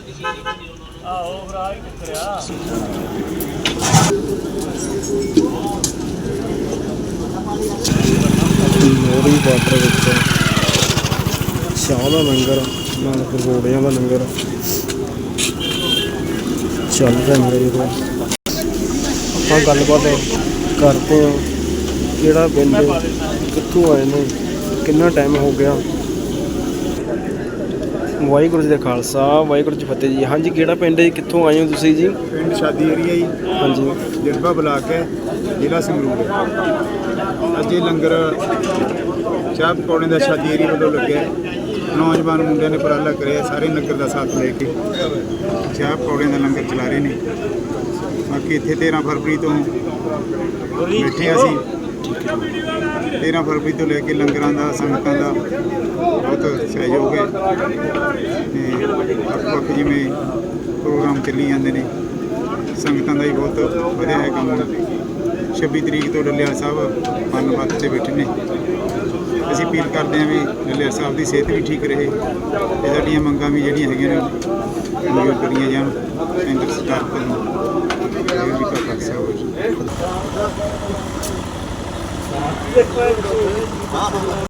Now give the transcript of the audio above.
ਆਹੋ, ਭਰਾ ਹੀ ਟੱਕਰਿਆ। ਮੋਰੀ ਬਾਰਡਰ ਵਿੱਚ ਸ਼ਾਹ ਦਾ ਲੰਗਰ ਨਾਲ ਪਕੌੜਿਆਂ ਦਾ ਲੰਗਰ। ਚੱਲ ਰਿਹਾ ਮੇਰੇ ਕੋਲ ਆਪਾਂ ਗੱਲਬਾਤ ਕਰਦੇ ਹਾਂ ਕਿਹੜਾ ਪਿੰਡ, ਕਿੱਥੋਂ ਆਏ ਨੇ, ਕਿੰਨਾ ਟਾਈਮ ਹੋ ਗਿਆ? ਵਾਹਿਗੁਰੂ ਜੀ ਦਾ ਖਾਲਸਾ ਵਾਹਿਗੁਰੂ ਜੀ ਫਤਿਹ ਜੀ। ਹਾਂਜੀ ਕਿਹੜਾ ਪਿੰਡ ਹੈ ਜੀ? ਕਿੱਥੋਂ ਆਏ ਹੋ ਤੁਸੀਂ ਜੀ? ਪਿੰਡ ਸ਼ਾਦੀ ਏਰੀਆ ਜੀ। ਹਾਂਜੀ। ਜਰਬਾ ਬਲਾਕ ਹੈ ਜ਼ਿਲ੍ਹਾ ਸੰਗਰੂਰ। ਅੱਜ ਇਹ ਲੰਗਰ ਚਾਹ ਪਕੌੜੇ ਦਾ ਸ਼ਾਦੀ ਏਰੀਆ ਵੱਲੋਂ ਲੱਗਿਆ। ਨੌਜਵਾਨ ਮੁੰਡਿਆਂ ਨੇ ਉਪਰਾਲਾ ਕਰਿਆ ਸਾਰੇ ਨਗਰ ਦਾ ਸਾਥ ਲੈ ਕੇ। ਚਾਹ ਪਕੌੜਿਆਂ ਦਾ ਲੰਗਰ ਚਲਾ ਰਹੇ ਨੇ। ਬਾਕੀ ਇੱਥੇ 13 ਫਰਵਰੀ ਤੋਂ ਬੈਠੇ ਅਸੀਂ। 13 ਫਰਵਰੀ ਤੋਂ ਲੈ ਕੇ ਲੰਗਰਾਂ ਦਾ, ਸੰਗਤਾਂ ਦਾ ਬਹੁਤ ਸਹਿਯੋਗ ਹੈ। ਤੇ ਵੱਖ ਵੱਖ ਜਿਵੇਂ ਪ੍ਰੋਗਰਾਮ ਚੱਲੀ ਜਾਂਦੇ ਨੇ, ਸੰਗਤਾਂ ਦਾ ਹੀ ਬਹੁਤ ਵਧੀਆ ਹੈ ਕੰਮ। 26 ਤਰੀਕ ਤੋਂ ਡੱਲੇਵਾਲ ਸਾਹਿਬ ਪੰਨਵੱਤ ਤੇ ਬੈਠੇ ਨੇ। ਅਸੀਂ ਅਪੀਲ ਕਰਦੇ ਹਾਂ ਵੀ ਡੱਲੇਵਾਲ ਸਾਹਿਬ ਦੀ ਸਿਹਤ ਵੀ ਠੀਕ ਰਹੇ ਤੇ ਸਾਡੀਆਂ ਮੰਗਾਂ ਵੀ ਜਿਹੜੀਆਂ ਹੈਗੀਆਂ ਨੇ ਮਨਜ਼ੂਰ ਕਰੀਆਂ ਜਾਣ। ਕੇਂਦਰ ਸਰਕਾਰ ਤੋਂ। ਇਹ ਵੀ ਕਰ ਸਕਦਾ este pueblo.